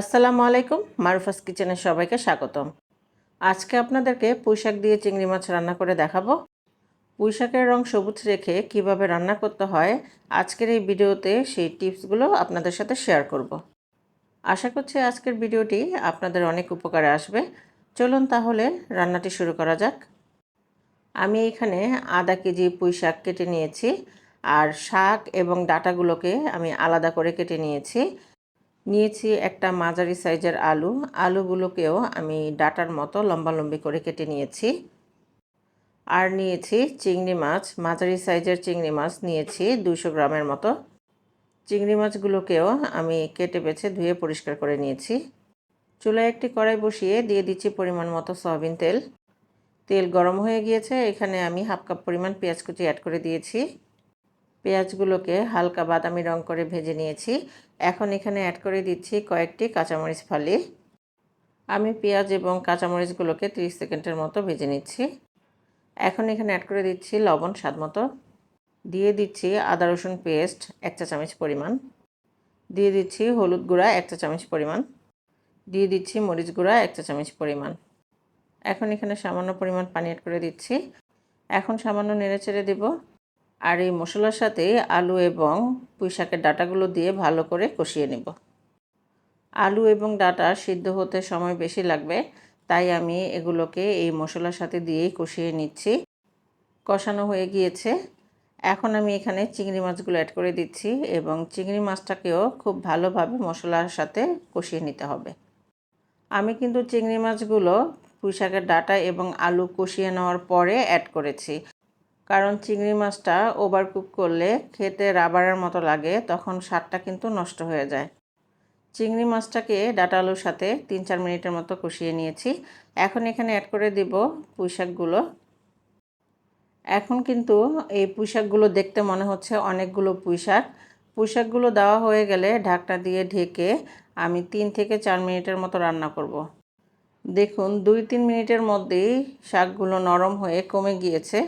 আসসালামু আলাইকুম, মারুফাস কিচেনের সবাইকে স্বাগতম। আজকে আপনাদেরকে পুঁইশাক দিয়ে চিংড়ি মাছ রান্না করে দেখাবো। পুঁইশাকের রং সবুজ রেখে কীভাবে রান্না করতে হয়, আজকের এই ভিডিওতে সেই টিপসগুলো আপনাদের সাথে শেয়ার করব। আশা করছি আজকের ভিডিওটি আপনাদের অনেক উপকারে আসবে। চলুন তাহলে রান্নাটি শুরু করা যাক। আমি এখানে আধা কেজি পুঁই শাক কেটে নিয়েছি, আর শাক এবং ডাটাগুলোকে আমি আলাদা করে কেটে নিয়েছি। নিয়েছি একটা মাঝারি সাইজের আলু। আলুগুলোকেও আমি ডাটার মতো লম্বালম্বি করে কেটে নিয়েছি। আর নিয়েছি চিংড়ি মাছ, মাঝারি সাইজের চিংড়ি মাছ নিয়েছি দুশো গ্রামের মতো। চিংড়ি মাছগুলোকেও আমি কেটে বেছে ধুয়ে পরিষ্কার করে নিয়েছি। চুলায় একটি কড়াই বসিয়ে দিয়ে দিচ্ছি পরিমাণ মতো সয়াবিন তেল। তেল গরম হয়ে গিয়েছে, এখানে আমি হাফ কাপ পরিমাণ পেঁয়াজ কুচি অ্যাড করে দিয়েছি। পেঁয়াজগুলোকে হালকা বাদামি রং করে ভেজে নিয়েছি। এখন এখানে অ্যাড করে দিচ্ছি কয়েকটি কাঁচামরিচ ফালি। আমি পেঁয়াজ এবং কাঁচামরিচগুলোকে 30 সেকেন্ডের মতো ভেজে নিচ্ছি। এখন এখানে অ্যাড করে দিচ্ছি লবণ স্বাদ মতো। দিয়ে দিচ্ছি আদা রসুন পেস্ট এক চা চামচ পরিমাণ। দিয়ে দিচ্ছি হলুদ গুঁড়া এক চা চামচ পরিমাণ। দিয়ে দিচ্ছি মরিচ গুঁড়া এক চা চামচ পরিমাণ। এখন এখানে সামান্য পরিমাণ পানি অ্যাড করে দিচ্ছি। এখন সামান্য নেড়ে চেড়ে দেবো। আর এই মশলার সাথে আলু এবং পুঁই শাকের ডাটাগুলো দিয়ে ভালো করে কষিয়ে নেব। আলু এবং ডাটা সিদ্ধ হতে সময় বেশি লাগবে, তাই আমি এগুলোকে এই মশলার সাথে দিয়েই কষিয়ে নিচ্ছি। কষানো হয়ে গিয়েছে। এখন আমি এখানে চিংড়ি মাছগুলো অ্যাড করে দিচ্ছি এবং চিংড়ি মাছটাকেও খুব ভালোভাবে মশলার সাথে কষিয়ে নিতে হবে। আমি কিন্তু চিংড়ি মাছগুলো পুঁই শাকের ডাটা এবং আলু কষিয়ে নেওয়ার পরে অ্যাড করেছি। কারণ চিংড়ি মাছটা ওভার কুক করলে খেতে রাবারের মতো লাগে, তখন স্বাদটা কিন্তু নষ্ট হয়ে যায়। চিংড়ি মাছটাকে ডাটা আলুর সাথে তিন চার মিনিটের মতো কষিয়ে নিয়েছি। এখন এখানে অ্যাড করে দিব পুঁইশাকগুলো। এখন কিন্তু এই পুঁইশাকগুলো দেখতে মনে হচ্ছে অনেকগুলো পুঁইশাক। পুঁইশাকগুলো দেওয়া হয়ে গেলে ঢাকটা দিয়ে ঢেকে আমি তিন থেকে চার মিনিটের মতো রান্না করব। দেখুন দুই তিন মিনিটের মধ্যেই শাকগুলো নরম হয়ে কমে গিয়েছে।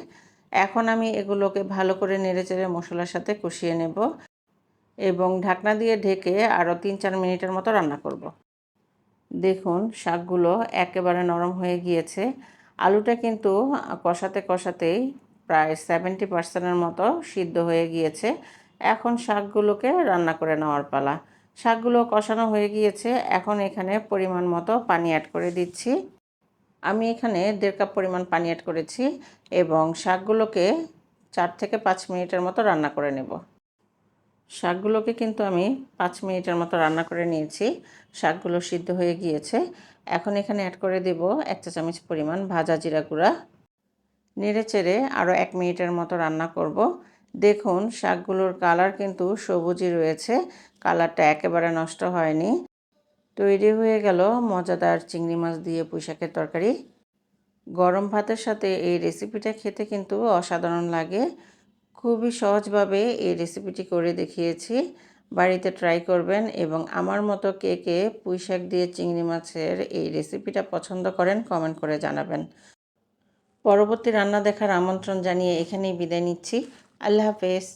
এখন আমি এগুলোকে ভালো করে নেড়েচেড়ে মশলার সাথে কষিয়ে নেব এবং ঢাকনা দিয়ে ঢেকে আরও তিন চার মিনিটের মতো রান্না করব। দেখুন, শাকগুলো একেবারে নরম হয়ে গিয়েছে। আলুটা কিন্তু কষাতে কষাতেই প্রায় সেভেন্টি পার্সেন্টের মতো সিদ্ধ হয়ে গিয়েছে। এখন শাকগুলোকে রান্না করে নেওয়ার পালা। শাকগুলো কষানো হয়ে গিয়েছে। এখন এখানে পরিমাণ মতো পানি অ্যাড করে দিচ্ছি। আমি এখানে দেড় কাপ পরিমাণ পানি অ্যাড করেছি এবং শাকগুলোকে চার থেকে পাঁচ মিনিটের মতো রান্না করে নেব। শাকগুলোকে কিন্তু আমি পাঁচ মিনিটের মতো রান্না করে নিয়েছি। শাকগুলো সিদ্ধ হয়ে গিয়েছে। এখন এখানে অ্যাড করে দেব এক চা চামচ পরিমাণ ভাজা জিরা গুঁড়া। নেড়ে চেড়ে আরও এক মিনিটের মতো রান্না করব। দেখুন, শাকগুলোর কালার কিন্তু সবুজই রয়েছে। কালারটা একেবারে নষ্ট হয়নি। তৈরি হয়ে গেল মজাদার চিংড়ি মাছ দিয়ে পুঁইশাকের তরকারি। গরম ভাতের সাথে এই রেসিপিটা খেতে কিন্তু অসাধারণ লাগে। খুবই সহজভাবে এই রেসিপিটি করে দেখিয়েছি। বাড়িতে ট্রাই করবেন এবং আমার মতো কে কে পুঁইশাক দিয়ে চিংড়ি মাছের এই রেসিপিটা পছন্দ করেন কমেন্ট করে জানাবেন। পরবর্তী রান্না দেখার আমন্ত্রণ জানিয়ে এখানেই বিদায় নিচ্ছি। আল্লাহ হাফেজ।